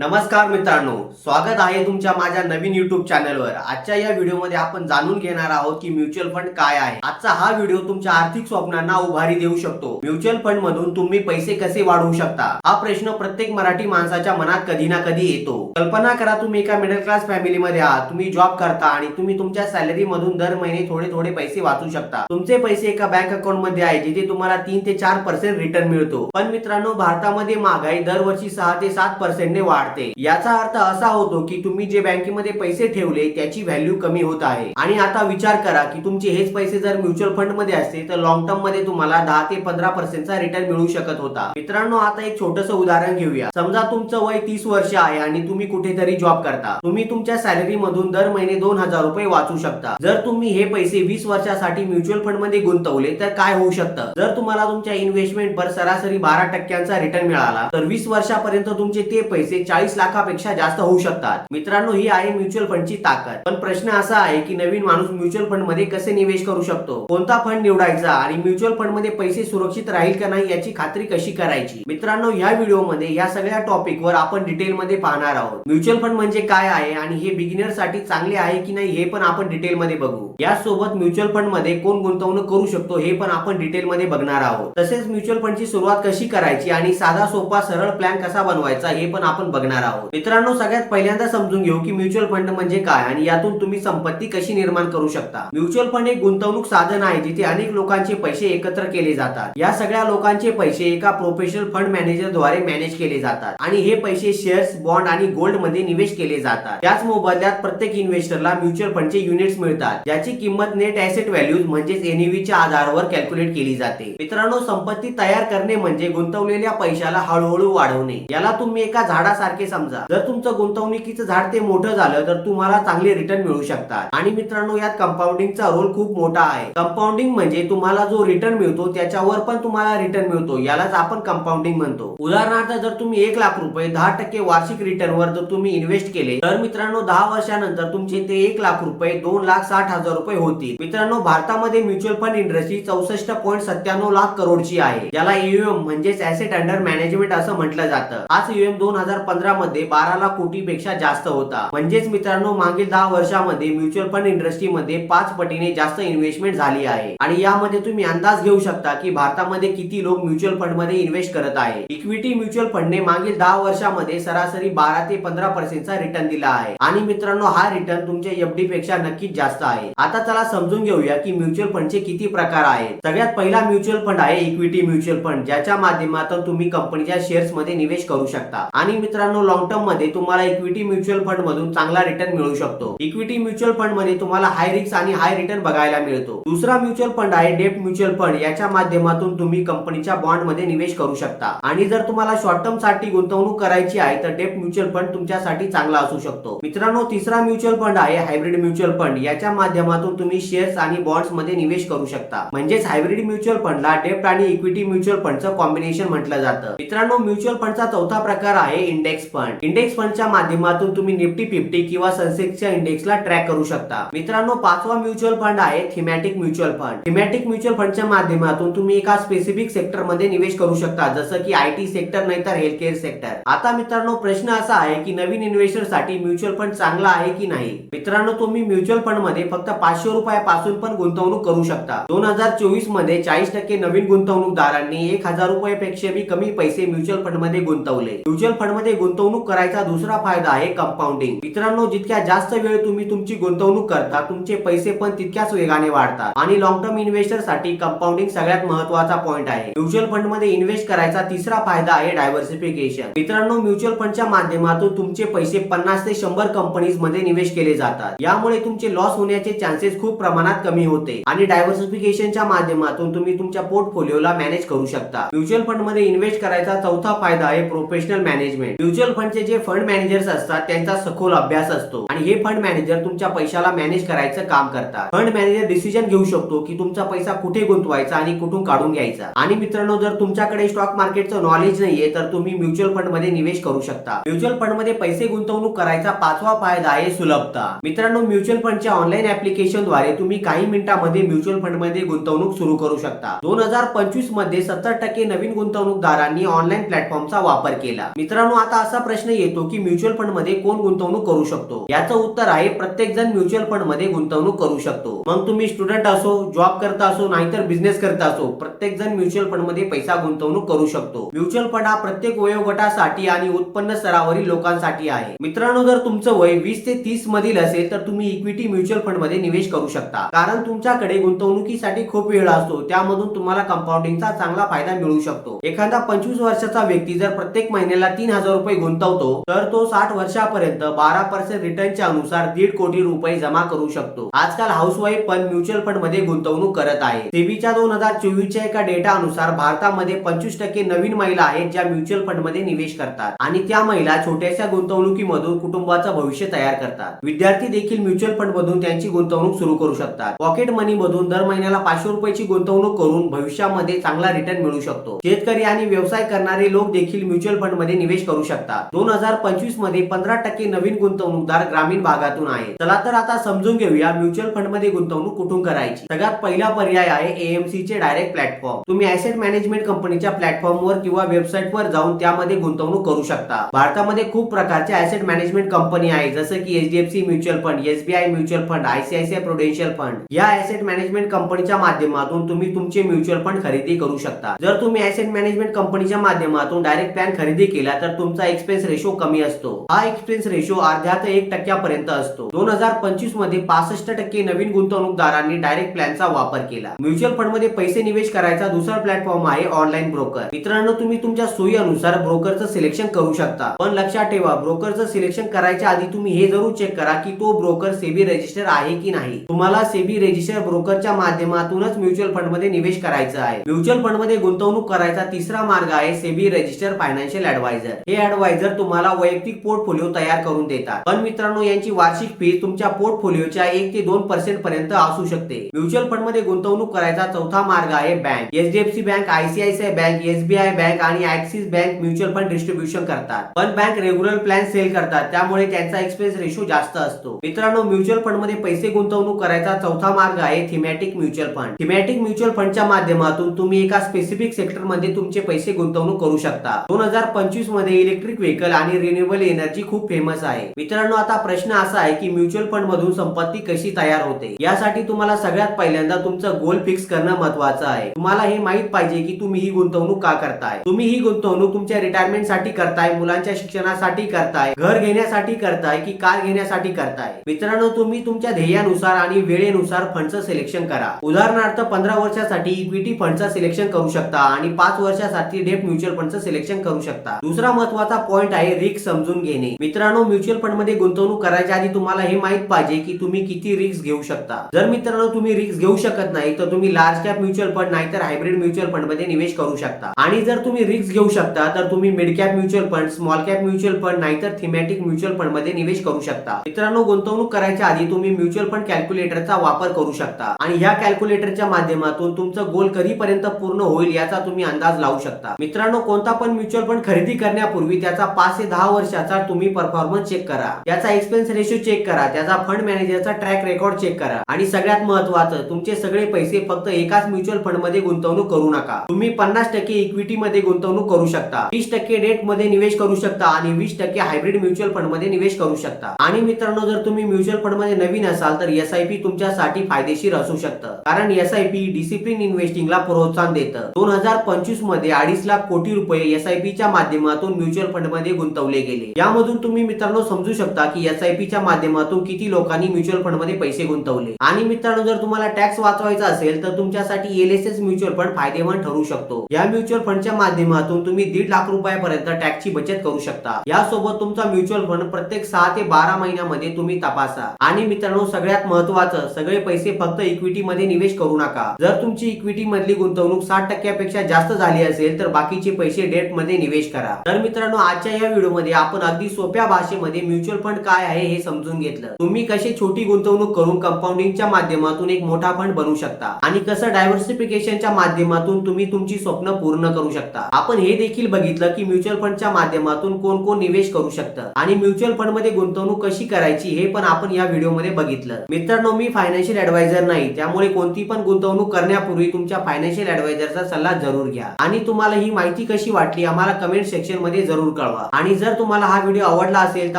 नमस्कार मित्रांनो स्वागत आहे तुमच्या माझ्या नवीन युट्यूब चॅनलवर आजच्या या व्हिडिओमध्ये आपण जाणून घेणार आहोत की म्युच्युअल फंड काय आहे. आजचा हा व्हिडिओ तुमच्या आर्थिक स्वप्नांना उभारी देऊ शकतो. म्युच्युअल फंड मधून तुम्ही पैसे कसे वाढवू शकता? हा प्रश्न प्रत्येक मराठी माणसाच्या मनात कधी ना कधी येतो. कल्पना करा तुम्ही एका मिडल क्लास फॅमिलीमध्ये आहात. तुम्ही जॉब करता आणि तुम्ही तुमच्या सॅलरी मधून दर महिने थोडे थोडे पैसे वाचू शकता. तुमचे पैसे एका बँक अकाउंटमध्ये आहे जिथे तुम्हाला तीन ते चार पर्सेंट रिटर्न मिळतो. पण मित्रांनो भारतामध्ये महागाई दरवर्षी सहा ते सात पर्सेंटने वाढते. याचा अर्थ असा होतो की तुम्ही जे बँकेमध्ये पैसे ठेवले त्याची व्हॅल्यू कमी होत आहे. आणि आता विचार करा की तुमचे हेच पैसे जर म्युच्युअल फंडमध्ये असते तर लॉंग टर्ममध्ये तुम्हाला दहा ते पंधरा पर्सेंटचा रिटर्न मिळू शकत होता. मित्रांनो आता एक छोटस उदाहरण घेऊया. समजा तुमचं वय तीस वर्ष आहे आणि तुम्ही कुठेतरी जॉब करता. तुम्ही तुमच्या सॅलरी मधून दर महिने दोन हजार रुपये वाचू शकता. जर तुम्ही हे पैसे वीस वर्षासाठी म्युच्युअल फंडमध्ये गुंतवले तर काय होऊ शकतं? जर तुम्हाला तुमच्या इन्व्हेस्टमेंट वर सरासरी बारा टक्क्यांचा रिटर्न मिळाला तर वीस वर्षापर्यंत तुमचे ते पैसे चाळीस चाळीस लाखापेक्षा जास्त होऊ शकतात. मित्रांनो ही आहे म्युच्युअल फंडची ताकद. पण प्रश्न असा आहे की नवीन माणूस म्युच्युअल फंडमध्ये कसे निवेश करू शकतो? कोणता फंड निवडायचा आणि म्युच्युअल फंडमध्ये पैसे सुरक्षित राहील का नाही याची खात्री कशी करायची? मित्रांनो या व्हिडिओमध्ये या सगळ्या टॉपिक वर आपण डिटेल मध्ये पाहणार आहोत. म्युच्युअल फंड म्हणजे काय आहे आणि हे बिगिनरसाठी चांगले आहे की नाही हे पण आपण डिटेल मध्ये बघू. यासोबत म्युच्युअल फंडमध्ये कोण गुंतवणूक करू शकतो हे पण आपण डिटेल मध्ये बघणार आहोत. तसेच म्युच्युअल फंडची सुरुवात कशी करायची आणि साधा सोपा सरळ प्लॅन कसा बनवायचा हे पण आपण बघणार आहोत. मित्रांनो सगळ्यात पहिल्यांदा समजून घेऊ की म्युच्युअल फंड म्हणजे काय आणि यातून तुम्ही संपत्ती कशी निर्माण करू शकता. म्युच्युअल फंड एक गुंतवणूक साधन आहे जिथे अनेक लोकांचे पैसे एकत्र केले जातात. या सगळ्या लोकांचे पैसे एका प्रोफेशनल फंड मॅनेजरद्वारे मॅनेज केले जातात आणि हे पैसे शेअर्स बॉन्ड आणि गोल्डमध्ये निवेश केले जातात. त्याच मोबदल्यात प्रत्येक इन्व्हेस्टरला म्युच्युअल फंडचे युनिट्स मिळतात ज्याची किंमत नेट ऍसेट व्हॅल्यूज म्हणजेच NAV च्या आधारावर कॅल्क्युलेट केली जाते. मित्रांनो संपत्ती तयार करणे म्हणजे गुंतवलेल्या पैशाला हळूहळू वाढवणे. याला तुम्ही एका झाडासारखे समजा. जर तुमचं गुंतवणुकीचं झाड ते मोठं झालं तर तुम्हाला चांगले रिटर्न मिळू शकतात. आणि मित्रांनो यात कंपाऊंडिंगचा रोल खूप मोठा आहे. कंपाऊंडिंग म्हणजे तुम्हाला जो रिटर्न मिळतो त्याच्यावर पण तुम्हाला रिटर्न मिळतो. यालाच आपण कंपाऊंडिंग म्हणतो. उदाहरणार्थ जर तुम्ही एक लाख रुपये दहा टक्के वार्षिक रिटर्न वर जर तुम्ही इन्व्हेस्ट केले तर मित्रांनो दहा वर्षानंतर तुमचे ते एक लाख रुपये दोन लाख साठ हजार रुपये होतील. मित्रांनो भारतामध्ये म्युच्युअल फंड इंडस्ट्री चौसष्ट पॉईंट सत्त्याण्णव लाख करोडची आहे. ज्याला एयुएम म्हणजेच ऍसेट अंडर मॅनेजमेंट असं म्हटलं जातं. आज एयुएम दोन हजार पंधरा मध्ये बारा लाख कोटीपेक्षा जास्त होता. म्हणजेच मित्रांनो मागील दहा वर्षामध्ये म्युच्युअल फंड इंडस्ट्रीमध्ये पाच पटीने जास्त इन्व्हेस्टमेंट झाली आहे. आणि यामध्ये तुम्ही अंदाज घेऊ शकता की भारतामध्ये किती लोक म्युच्युअल फंडमध्ये इन्व्हेस्ट करत आहे. इक्विटी म्युच्युअल फंडने मागील दहा वर्षामध्ये सरासरी बारा ते पंधरा पर्सेंटचा रिटर्न दिला आहे. आणि मित्रांनो हा रिटर्न तुमच्या एफडी पेक्षा नक्कीच जास्त आहे. आता चला समजून घेऊया की म्युच्युअल फंडचे किती प्रकार आहेत. सगळ्यात पहिला म्युच्युअल फंड आहे इक्विटी म्युच्युअल फंड ज्याच्या माध्यमातून तुम्ही कंपनीच्या शेअर्समध्ये निवेश करू शकता. आणि मित्रांनो लॉंग टर्ममध्ये तुम्हाला इक्विटी म्युच्युअल फंड मधून चांगला रिटर्न मिळू शकतो. इक्विटी म्युच्युअल फंडमध्ये तुम्हाला हाय रिस्क आणि हाय रिटर्न बघायला मिळतो. दुसरा म्युच्युअल फंड आहे डेप्ट म्युच्युअल फंड याच्या माध्यमातून तुम्ही कंपनीच्या बॉन्डमध्ये निवेश करू शकता. आणि जर तुम्हाला शॉर्ट टर्मसाठी गुंतवणूक करायची आहे तर डेप्ट म्युच्युअल फंड तुमच्यासाठी चांगला असू शकतो. मित्रांनो तिसरा म्युच्युअल फंड आहे हायब्रिड म्युच्युअल फंड याच्या माध्यमातून तुम्ही शेअर्स आणि बॉन्ड्समध्ये निवेश करू शकता. म्हणजेच हायब्रिड म्युच्युअल फंडला डेप्ट आणि इक्विटी म्युच्युअल फंडचं कॉम्बिनेशन म्हटलं जातं. मित्रांनो म्युच्युअल फंडचा चौथा प्रकार आहे इंडेक्स इंडेक्स फंड इंडेक्स फंडच्या माध्यमातून तुम्ही निफ्टी फिफ्टी किंवा सेन्सेक्सच्या इंडेक्सला ट्रॅक करू शकता. मित्रांनो पाचवा म्युच्युअल फंड आहे thematic mutual fund thematic mutual फंडच्या माध्यमातून तुम्ही एका स्पेसिफिक सेक्टरमध्ये निवेश करू शकता जसं की आय टी सेक्टर नाही तर हेल्थ केअर सेक्टर आता मित्रांनो प्रश्न असा आहे की नवीन इन्व्हेस्टरसाठी म्युच्युअल फंड चांगला आहे की नाही? मित्रांनो तुम्ही म्युच्युअल फंडमध्ये फक्त पाचशे रुपयापासून पण गुंतवणूक करू शकता. दोन हजार चोवीसमध्ये चाळीस टक्के नवीन गुंतवणूकदारांनी एक हजार रुपयापेक्षा कमी पैसे म्युच्युअल फंडमध्ये गुंतवले. म्युच्युअल फंडमध्ये गुंतवणूक करायचा दुसरा फायदा आहे कंपाऊंडिंग मित्रांनो जितक्या जास्त वेळ तुम्ही तुमची गुंतवणूक करता तुमचे पैसे पण तितक्याच वेगाने वाढतात. आणि लॉंग टर्म इन्व्हेस्टरसाठी कंपाऊंडिंग सगळ्यात महत्त्वाचा पॉईंट आहे. म्युच्युअल फंडमध्ये इन्व्हेस्ट करायचा तिसरा फायदा आहे डायव्हर्सिफिकेशन मित्रांनो म्युच्युअल फंडच्या माध्यमातून तुमचे पैसे पन्नास ते शंभर कंपनीजमध्ये निवेश केले जातात. यामुळे तुमचे लॉस होण्याचे चान्सेस खूप प्रमाणात कमी होते. आणि डायव्हर्सिफिकेशनच्या माध्यमातून तुम्ही तुमच्या पोर्टफोलिओला मॅनेज करू शकता. म्युच्युअल फंडमध्ये इन्व्हेस्ट करायचा चौथा फायदा आहे प्रोफेशनल मॅनेजमेंट म्युच्युअल फंडचे जे फंड मॅनेजर्स असतात त्यांचा सखोल अभ्यास असतो. आणि हे फंड मॅनेजर तुमच्या पैशाला मॅनेज करायचं काम करतात. फंड मॅनेजर डिसिजन घेऊ शकतो की तुमचा पैसा कुठे गुंतवायचा आणि कुठून काढून घ्यायचा. आणि मित्रांनो जर तुमच्याकडे स्टॉक मार्केटचं नॉलेज नाहीये तर तुम्ही म्युच्युअल फंडमध्ये निवेश करू शकता. म्युच्युअल फंडमध्ये पैसे गुंतवणूक करायचा पाचवा फायदा आहे सुलभता. मित्रांनो म्युच्युअल फंडच्या ऑनलाईन ऍप्लिकेशनद्वारे तुम्ही काही मिनिटांमध्ये म्युच्युअल फंडमध्ये गुंतवणूक सुरू करू शकता. दोन हजार पंचवीसमध्ये सत्तर टक्के नवीन गुंतवणूकदारांनी ऑनलाईन प्लॅटफॉर्मचा वापर केला. मित्रांनो आता असा प्रश्न येतो की म्युच्युअल फंडमध्ये कोण गुंतवणूक करू शकतो? याचं उत्तर आहे प्रत्येक जण म्युच्युअल फंडमध्ये गुंतवणूक करू शकतो. मग तुम्ही स्टुडंट असो जॉब करता असो नाहीतर बिझनेस करता असो प्रत्येक जण म्युच्युअल फंडमध्ये पैसा गुंतवणूक करू शकतो. म्युच्युअल फंड हा प्रत्येक वयोगटासाठी आणि उत्पन्न स्तरावरील लोकांसाठी आहे. मित्रांनो जर तुमचं वय वीस ते तीस मधील असेल तर तुम्ही इक्विटी म्युच्युअल फंडमध्ये निवेश करू शकता. कारण तुमच्याकडे गुंतवणुकीसाठी खूप वेळ असतो त्यामधून तुम्हाला कंपाऊंडिंगचा चांगला फायदा मिळू शकतो. एखादा पंचवीस वर्षाचा व्यक्ती जर प्रत्येक महिन्याला तीन हजार रुपये गुंतवतो तर तो साठ वर्षापर्यंत बारा पर्सेंट रिटर्नच्या अनुसार दीड कोटी रुपये जमा करू शकतो. आजकाल हाऊसवाईफ पण म्युच्युअल फंडमध्ये गुंतवणूक करत आहे. सेबीच्या दोन हजार चोवीसच्या एका डेटा अनुसार भारतामध्ये पंचवीस टक्के नवीन महिला आहेत ज्या म्युच्युअल फंडमध्ये निवेश करतात आणि त्या महिला छोट्याशा गुंतवणुकीमधून कुटुंबाचं भविष्य तयार करतात. विद्यार्थी देखील म्युच्युअल फंड मधून त्यांची गुंतवणूक सुरू करू शकतात. पॉकेट मनी मधून दर महिन्याला पाचशे रुपयाची गुंतवणूक करून भविष्यामध्ये चांगला रिटर्न मिळू शकतो. शेतकरी आणि व्यवसाय करणारे लोक देखील म्युच्युअल फंडमध्ये निवेश करू शकतात. दोन हजार पंचवीसमध्ये पंधरा टक्के नवीन गुंतवणूकदार ग्रामीण भागातून आहे चला तर आता समजून घेऊया म्युच्युअल फंडमध्ये गुंतवणूक कुठून करायची. सगळ्यात पहिला पर्याय आहे एएमसी चे डायरेक्ट प्लॅटफॉर्म. तुम्ही ऍसेट मॅनेजमेंट कंपनीच्या प्लॅटफॉर्मवर किंवा वेबसाईटवर जाऊन त्यामध्ये गुंतवणूक करू शकता. भारतामध्ये खूप प्रकारच्या ऍसेट मॅनेजमेंट कंपनी आहे जसं की HDFC mutual fund SBI mutual fund ICICI prudential fund. या ऍसेट मॅनेजमेंट कंपनीच्या माध्यमातून तुम्ही तुमचे म्युच्युअल फंड खरेदी करू शकता. जर तुम्ही ऍसेट मॅनेजमेंट कंपनीच्या माध्यमातून डायरेक्ट प्लॅन खरेदी केला तर तुमचा एक एक्सपेन्स रेशो कमी असतो. हा एक्सपेन्स रेशो अर्ध्या ते एक टक्क्यापर्यंत असतो. दोन हजार पंचवीसमध्ये पासष्ट टक्के नवीन गुंतवणूकदारांनी डायरेक्ट प्लॅनचा वापर केला. म्युच्युअल फंडमध्ये पैसे निवेश करायचा दुसरा प्लॅटफॉर्म आहे ऑनलाईन ब्रोकर मित्रांनो तुम्ही तुमच्या सोयीनुसार ब्रोकरचं सिलेक्शन करू शकता. पण लक्षात ठेवा ब्रोकरचं सिलेक्शन करायच्या आधी तुम्ही हे जरूर चेक करा की तो ब्रोकर सेबी रजिस्टर आहे की नाही. तुम्हाला सेबी रजिस्टर ब्रोकरच्या माध्यमातूनच म्युच्युअल फंडमध्ये निवेश करायचा आहे. म्युच्युअल फंडमध्ये गुंतवणूक करायचा तिसरा मार्ग आहे सेबी रजिस्टर फायनान्शियल ऍडवायझर हे ऍडवायझर तुम्हाला वैयक्तिक पोर्टफोलिओ तयार करून देतात. पण मित्रांनो यांची वार्षिक फी तुमच्या पोर्टफोलिओच्या एक ते दोन पर्सेंट पर्यंत असू शकते. म्युच्युअल फंडमध्ये गुंतवणूक करायचा चौथा मार्ग आहे bank. HDFC bank ICICI bank SBI bank आणि Axis bank mutual fund distribution करतात. पण बँक रेग्युलर प्लॅन सेल करतात त्यामुळे त्यांचा एक्सपेन्स रेशो जास्त असतो. मित्रांनो म्युच्युअल फंडमध्ये पैसे गुंतवणूक करायचा चौथा मार्ग आहे thematic mutual fund. Thematic mutual फंडच्या माध्यमातून तुम्ही एका स्पेसिफिक सेक्टरमध्ये तुमचे पैसे गुंतवणूक करू शकता. दोन हजार पंचवीसमध्ये इलेक्ट्रिक व्हेकल आणि रिन्युएबल एनर्जी खूप फेमस आहे. मित्रांनो आता प्रश्न असा आहे की म्युच्युअल फंड मधून संपत्ती कशी तयार होते? यासाठी तुम्हाला सगळ्यात पहिल्यांदा तुमचं गोल फिक्स करणं महत्वाचं आहे. तुम्हाला हे माहीत पाहिजे की तुम्ही ही गुंतवणूक का करताय? तुम्ही ही गुंतवणूक तुमच्या रिटायरमेंटसाठी करताय मुलांच्या शिक्षणासाठी करताय घर घेण्यासाठी करताय की कार घेण्यासाठी करताय? मित्रांनो तुम्ही तुमच्या ध्येयानुसार आणि वेळेनुसार फंडचं सिलेक्शन करा. उदाहरणार्थ पंधरा वर्षासाठी इक्विटी फंडचं सिलेक्शन करू शकता आणि पाच वर्षासाठी डेप म्युच्युअल फंडचं सिलेक्शन करू शकता. दुसरा महत्त्वाचा पॉइंट आहे रिस्क समजून घेणे. मित्रांनो म्युच्युअल फंडमध्ये गुंतवणूक करायच्या आधी तुम्हाला हे माहीत पाहिजे की तुम्ही किती रिस्क घेऊ शकता. जर मित्रांनो तुम्ही रिस्क घेऊ शकत नाही तर तुम्ही लार्ज कॅप म्युच्युअल फंड नाहीतर हायब्रिड म्युच्युअल फंडमध्ये निवेश करू शकता. आणि जर तुम्ही रिस्क घेऊ शकता तर तुम्ही mid cap mutual fund small cap mutual fund नाहीतर थिमॅटिक म्युच्युअल फंडमध्ये निवेश करू शकता. मित्रांनो गुंतवणूक करायच्या आधी तुम्ही म्युच्युअल फंड कॅल्क्युलेटरचा वापर करू शकता. आणि ह्या कॅल्क्युलेटरच्या माध्यमातून तुमचं गोल कधीपर्यंत पूर्ण होईल याचा तुम्ही अंदाज लावू शकता. मित्रांनो कोणता पण म्युच्युअल फंड खरेदी करण्यापूर्वी त्याचा पाच ते दहा वर्षाचा तुम्ही परफॉर्मन्स चेक करा. त्याचा एक्सपेन्स रेशो चेक करा. त्याचा फंड मॅनेजरचा ट्रॅक रेकॉर्ड चेक करा. आणि सगळ्यात महत्वाचं तुमचे सगळे पैसे फक्त एकाच म्युच्युअल फंडमध्ये गुंतवणूक करू नका. तुम्ही पन्नास टक्के इक्विटी मध्ये गुंतवणूक करू शकता. तीस टक्के डेटमध्ये निवेश करू शकता आणि वीस टक्के हायब्रिड म्युच्युअल फंडमध्ये निवेश करू शकता. आणि मित्रांनो जर तुम्ही म्युच्युअल फंडमध्ये नवीन असाल तर एस आय पी तुमच्यासाठी फायदेशीर असू शकतं. कारण एस आय पी डिसिप्लिन इन्व्हेस्टिंगला प्रोत्साहन देतं. दोन हजार पंचवीसमध्ये अडीच लाख कोटी रुपये एस आय पी माध्यमातून म्युच्युअल फंड फंडमध्ये गुंतवले गेले. यामधून तुम्ही मित्रांनो समजू शकता की एस आय पीच्या माध्यमातून किती लोकांनी म्युच्युअल फंडमध्ये पैसे गुंतवले. आणि मित्रांनो जर तुम्हाला टॅक्स वाचवायचा असेल तर तुमच्यासाठी L S S mutual fund फायदेमंद ठरू शकतो. या म्युच्युअल फंडच्या माध्यमातून तुम्ही दीड लाख रुपयापर्यंत टॅक्सची बचत करू शकता. यासोबत तुमचा म्युच्युअल फंड प्रत्येक सहा ते बारा महिन्यामध्ये तुम्ही तपासा. आणि मित्रांनो सगळ्यात महत्वाचं सगळे पैसे फक्त इक्विटी मध्ये निवेश करू नका. जर तुमची इक्विटी मधली गुंतवणूक साठ टक्क्यापेक्षा जास्त झाली असेल तर बाकीचे पैसे डेटमध्ये निवेश करा. तर मित्रांनो आजच्या या व्हिडिओमध्ये आपण अगदी सोप्या भाषेमध्ये म्युच्युअल फंड काय आहे हे समजून घेतलं. तुम्ही कशी छोटी गुंतवणूक करून कंपाऊंडिंगच्या माध्यमातून एक मोठा फंड बनवू शकता? आणि कसं डायव्हर्सिफिकेशनच्या माध्यमातून तुम्ही तुमची स्वप्न पूर्ण करू शकता? आपण हे देखील बघितलं की म्युच्युअल फंडच्या माध्यमातून कोण कोण निवेश करू शकतं. आणि म्युच्युअल फंडमध्ये गुंतवणूक कशी करायची हे पण आपण या व्हिडिओमध्ये बघितलं. मित्रांनो मी फायनान्शियल ऍडवायझर नाही. त्यामुळे कोणती पण गुंतवणूक करण्यापूर्वी तुमच्या फायनान्शियल ऍडवायझरचा सल्ला जरूर घ्या. आणि तुम्हाला ही माहिती कशी वाटली आम्हाला कमेंट सेक्शनमध्ये जरूर कळवा. आणि जर तुम्हाला हा व्हिडिओ आवडला असेल तर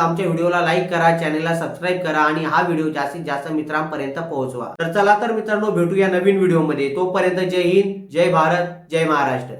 आमच्या व्हिडिओला लाईक करा चॅनेलला सबस्क्राईब करा आणि हा व्हिडिओ जास्तीत जास्त मित्रांपर्यंत पोहोचवा. तर चला तर मित्रांनो भेटूया नवीन व्हिडिओमध्ये तोपर्यंत जय हिंद जय भारत जय महाराष्ट्र.